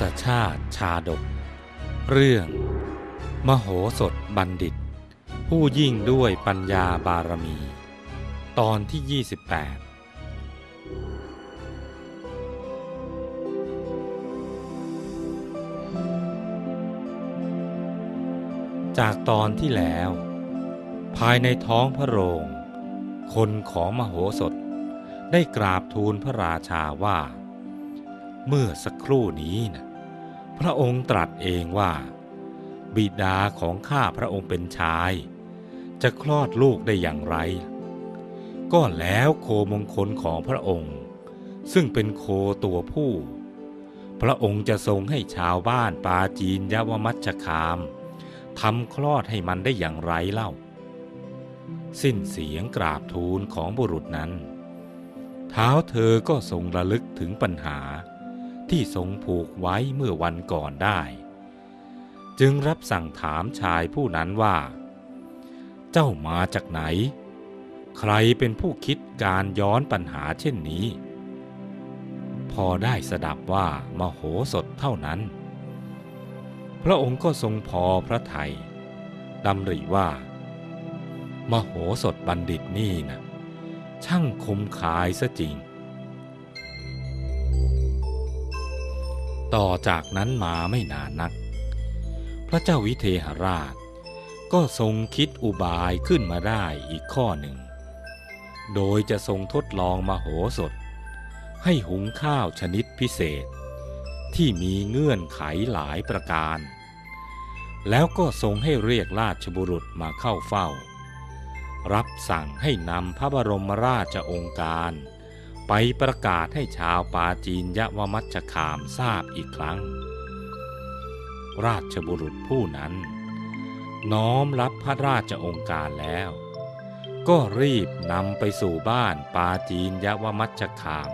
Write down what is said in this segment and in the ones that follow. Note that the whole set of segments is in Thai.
ศชาติชาดก เรื่อง มโหสถบัณฑิต ผู้ยิ่งด้วยปัญญาบารมี ตอนที่ 28 จากตอนที่แล้ว ภายในท้องพระโรง คนของมโหสถได้กราบทูลพระราชาว่า เมื่อสักครู่นี้นะพระองค์ตรัสเองว่า บิดาของข้าพระองค์เป็นชาย จะคลอดลูกได้อย่างไร ก็แล้วโคมงคลของพระองค์ ซึ่งเป็นโคตัวผู้ พระองค์จะทรงให้ชาวบ้านปาจีนยวมัชชคามทำคลอดให้มันได้อย่างไรเล่า สิ้นเสียงกราบทูลของบุรุษนั้น เท้าเธอก็ทรงระลึกถึงปัญหา ที่ทรงผูกไว้เมื่อวันก่อนได้ จึงรับสั่งถามชายผู้นั้นว่า เจ้ามาจากไหน ใครเป็นผู้คิดการย้อนปัญหาเช่นนี้ พอได้สดับว่ามโหสถเท่านั้น พระองค์ก็ทรงพอพระทัยดำริว่า มโหสถบัณฑิตนี่นะช่างคมคายซะจริง ต่อจากนั้นมาไม่นานนัก พระเจ้าวิเทหราช ก็ทรงคิดอุบายขึ้นมาได้อีกข้อหนึ่ง โดยจะทรงทดลองมโหสถ ให้หุงข้าวชนิดพิเศษ ที่มีเงื่อนไขหลายประการ แล้วก็ทรงให้เรียกราชบุรุษมาเข้าเฝ้า รับสั่งให้นำพระบรมราชองค์การ ไปประกาศให้ชาวปาจีนยะวมัชคามทราบอีกครั้ง ราชบุรุษผู้นั้น น้อมรับพระราชองการแล้ว ก็รีบนำไปสู่บ้านปาจีนยะวมัชชคาม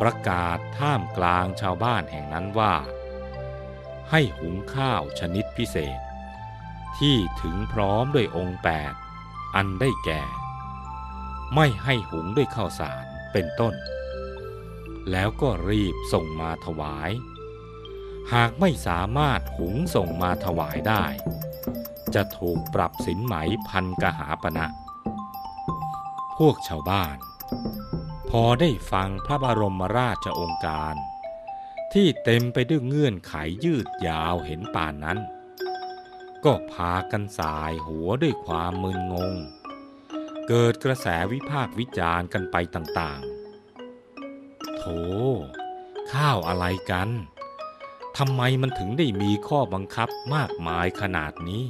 ประกาศท่ามกลางชาวบ้านแห่งนั้นว่า ให้หุงข้าวชนิดพิเศษ ที่ถึงพร้อมด้วยองค์แปดอันได้แก่ ไม่ให้หุงด้วยข้าวสาร เป็นต้น แล้วก็รีบส่งมาถวาย หากไม่สามารถหุงส่งมาถวายได้ จะถูกปรับสินไหมพันกหาปณะพวกชาวบ้าน พอได้ฟังพระบรมราชองค์การ ที่เต็มไปด้วยเงื่อนไขยืดยาวเห็นป่านนั้น ก็พากันสายหัวด้วยความมึนงง เกิดกระแสวิพากษ์วิจารณ์กันไปต่างๆ โถ ข้าวอะไรกัน ทำไมมันถึงได้มีข้อบังคับมากมายขนาดนี้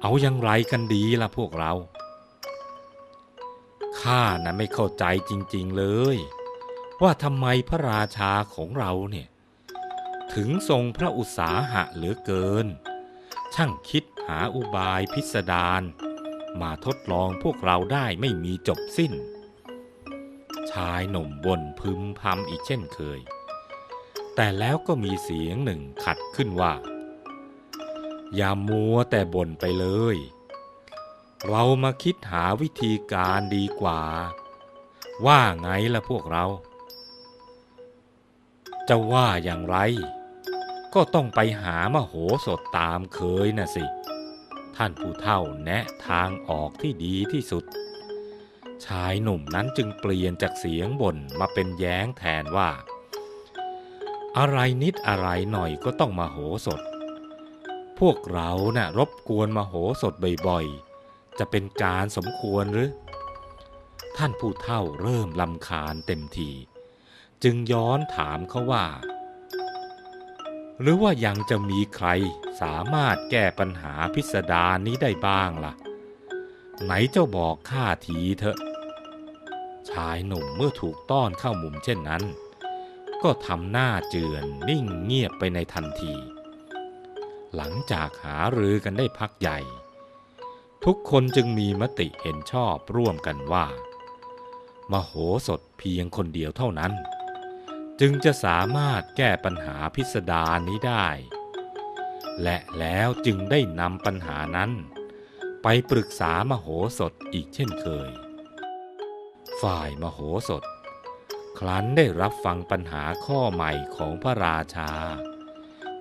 เอาอย่างไรกันดีล่ะพวกเรา ข้านะไม่เข้าใจจริงๆเลย ว่าทำไมพระราชาของเราเนี่ย ถึงทรงพระอุตสาหะเหลือเกิน ช่างคิดหาอุบายพิสดาร มาทดลองพวกเราได้ไม่มีจบสิ้น ชายหนุ่มบนพึมพำอีกเช่นเคย แต่แล้วก็มีเสียงหนึ่งขัดขึ้นว่า อย่ามัวแต่บ่นไปเลย เรามาคิดหาวิธีการดีกว่า ว่าไงล่ะพวกเรา จะว่าอย่างไร ก็ต้องไปหามโหสถตามเคยน่ะสิ ท่านผู้เฒ่าแนะทางออกที่ดีที่สุด ชายหนุ่มนั้นจึงเปลี่ยนจากเสียงบ่นมาเป็นแย้งแทนว่า อะไรนิดอะไรหน่อยก็ต้องมาโหสถพวกเรานะ่ะรบกวนมาโหสถบ่อยๆ จะเป็นการสมควรหรือ ท่านผู้เฒ่าเริ่มลำคาญเต็มที จึงย้อนถามเขาว่า หรือว่ายังจะมีใครสามารถแก้ปัญหาพิสดารนี้ได้บ้างล่ะ ไหนเจ้าบอกข้าทีเถอะ ชายหนุ่มเมื่อถูกต้อนเข้ามุมเช่นนั้น ก็ทำหน้าเจือนนิ่งเงียบไปในทันที หลังจากหารือกันได้พักใหญ่ ทุกคนจึงมีมติเห็นชอบร่วมกันว่า มโหสถเพียงคนเดียวเท่านั้น จึงจะสามารถแก้ปัญหาพิสดารนี้ได้ และแล้วจึงได้นำปัญหานั้น ไปปรึกษามโหสถอีกเช่นเคย ฝ่ายมโหสถ ครั้นได้รับฟังปัญหาข้อใหม่ของพระราชา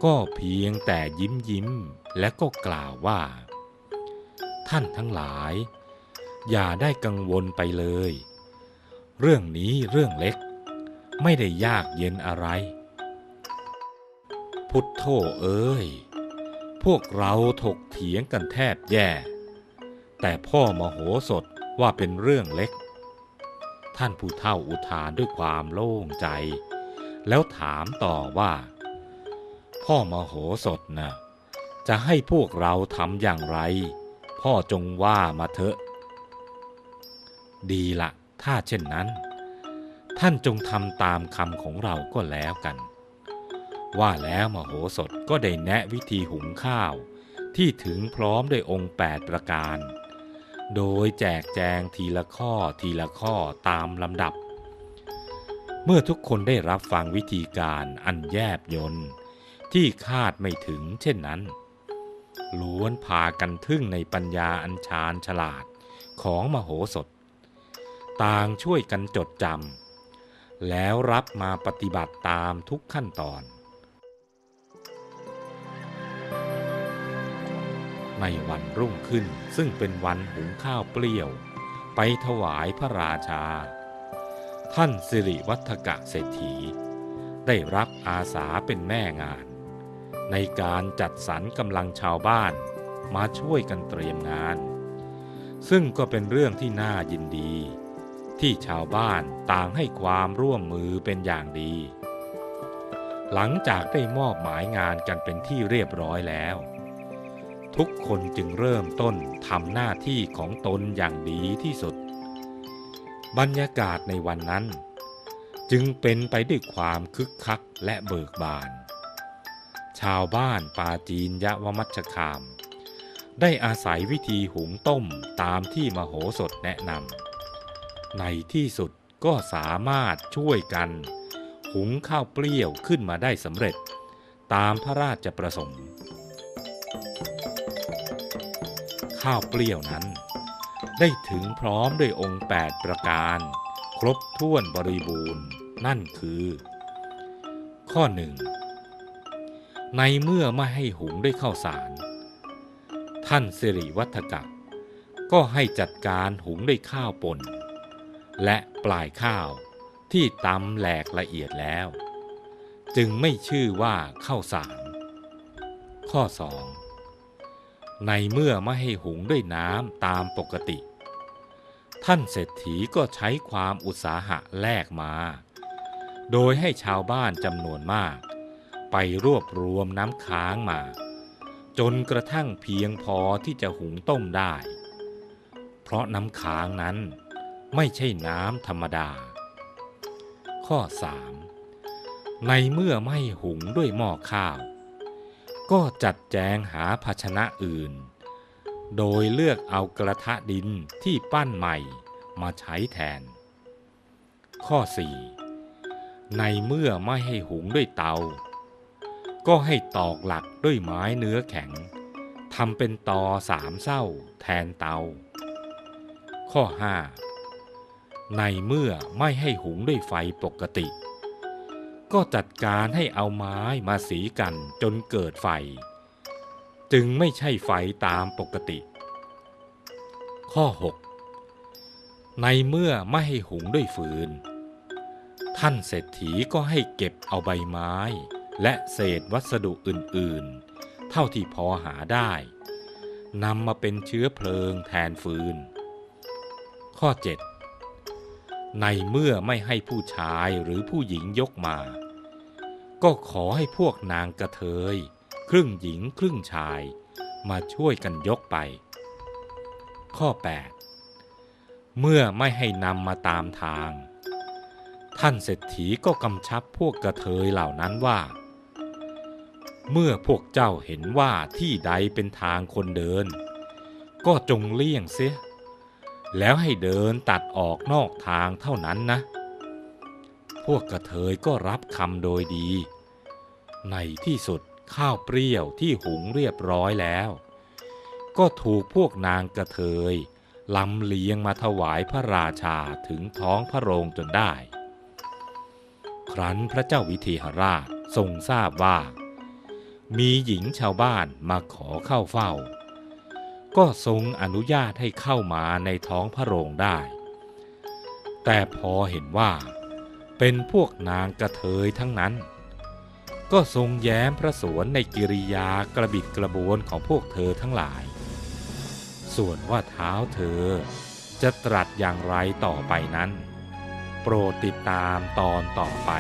ก็เพียงแต่ยิ้มยิ้มและก็กล่าวว่า ท่านทั้งหลาย อย่าได้กังวลไปเลย เรื่องนี้เรื่องเล็ก ไม่ได้ยากเย็นอะไร พุทโธเอ้ย พวกเราถกเถียงกันแทบแย่ แต่พ่อมโหสถว่าเป็นเรื่องเล็ก ท่านผู้เฒ่าอุทานด้วยความโล่งใจ แล้วถามต่อว่า พ่อมโหสถนะ่ะจะให้พวกเราทำอย่างไร พ่อจงว่ามาเถอะ ดีละ ถ้าเช่นนั้น ท่านจงทำตามคำของเราก็แล้วกัน ว่าแล้วมโหสถก็ได้แนะวิธีหุงข้าว ที่ถึงพร้อมด้วยองค์ 8 ประการ โดยแจกแจงทีละข้อทีละข้อตามลำดับ เมื่อทุกคนได้รับฟังวิธีการอันแยบยนต์ที่คาดไม่ถึงเช่นนั้น ล้วนพากันทึ่งในปัญญาอันชาญฉลาดของมโหสถ ต่างช่วยกันจดจำ แล้วรับมาปฏิบัติตามทุกขั้นตอน ในวันรุ่งขึ้นซึ่งเป็นวันหุงข้าวเปรี้ยว ไปถวายพระราชา ท่านสิริวัฒกะเศรษฐี ได้รับอาสาเป็นแม่งาน ในการจัดสรรกำลังชาวบ้านมาช่วยกันเตรียมงาน ซึ่งก็เป็นเรื่องที่น่ายินดี ที่ชาวบ้านต่างให้ความร่วมมือเป็นอย่างดี หลังจากได้มอบหมายงานกันเป็นที่เรียบร้อยแล้ว ทุกคนจึงเริ่มต้นทำหน้าที่ของตนอย่างดีที่สุด บรรยากาศในวันนั้น จึงเป็นไปด้วยความคึกคักและเบิกบาน ชาวบ้านปาจีนยะวมัชคาม ได้อาศัยวิธีหุงต้มตามที่มโหสถแนะนำ ในที่สุดก็สามารถช่วยกัน หุงข้าวเปรี้ยวขึ้นมาได้สำเร็จ ตามพระราชประสงค์ ข้าวเปรี้ยวนั้น ได้ถึงพร้อมด้วยองค์ 8 ประการ ครบถ้วนบริบูรณ์นั่นคือ ข้อหนึ่งในเมื่อไม่ให้หุงด้วยข้าวสาร ท่านสิริวัฒกะก็ให้จัดการหุงด้วยข้าวป่น และปลายข้าวที่ตำแหลกละเอียดแล้ว จึงไม่ชื่อว่าข้าวสาร ข้อ 2 ในเมื่อไม่ให้หุงด้วยน้ำตามปกติ ท่านเศรษฐีก็ใช้ความอุตสาหะแลกมา โดยให้ชาวบ้านจำนวนมาก ไปรวบรวมน้ำค้างมา จนกระทั่งเพียงพอที่จะหุงต้มได้ เพราะน้ำค้างนั้น ไม่ใช่น้ำธรรมดา ข้อ 3 ในเมื่อไม่หุงด้วยหม้อข้าว ก็จัดแจงหาภาชนะอื่น โดยเลือกเอากระทะดินที่ปั้นใหม่มาใช้แทน ข้อ 4 ในเมื่อไม่ให้หุงด้วยเตา ก็ให้ตอกหลักด้วยไม้เนื้อแข็งทำเป็นตอสามเศร้าแทนเตา ข้อ 5 ในเมื่อไม่ให้หุงด้วยไฟปกติ ก็จัดการให้เอาไม้มาสีกันจนเกิดไฟ จึงไม่ใช่ไฟตามปกติ ข้อ 6 ในเมื่อไม่ให้หุงด้วยฟืน ท่านเศรษฐีก็ให้เก็บเอาใบไม้ และเศษวัสดุอื่นๆ เท่าที่พอหาได้นำมาเป็นเชื้อเพลิงแทนฟืน ข้อ 7 ในเมื่อไม่ให้ผู้ชายหรือผู้หญิงยกมา ก็ขอให้พวกนางกระเทย ครึ่งหญิงครึ่งชาย มาช่วยกันยกไป ข้อ 8 เมื่อไม่ให้นำมาตามทาง ท่านเศรษฐีก็กำชับพวกกระเทยเหล่านั้นว่า เมื่อพวกเจ้าเห็นว่าที่ใดเป็นทางคนเดิน ก็จงเลี่ยงเสีย แล้วให้เดินตัดออกนอกทางเท่านั้นนะ พวกกระเทยก็รับคำโดยดี ในที่สุดข้าวเปรี้ยวที่หุงเรียบร้อยแล้ว ก็ถูกพวกนางกระเทยลำเลียงมาถวายพระราชาถึงท้องพระโรงจนได้ ครั้นพระเจ้าวิเทหราชทรงทราบว่า มีหญิงชาวบ้านมาขอเข้าเฝ้า ก็ทรงอนุญาตให้เข้ามาในท้องพระโรงได้ แต่พอเห็นว่า เป็นพวกนางกระเทยทั้งนั้น ก็ทรงแย้มพระสวนในกิริยากระบิดกระบวนของพวกเธอทั้งหลาย ส่วนว่าเท้าเธอจะตรัสอย่างไรต่อไปนั้น โปรดติดตามตอนต่อไป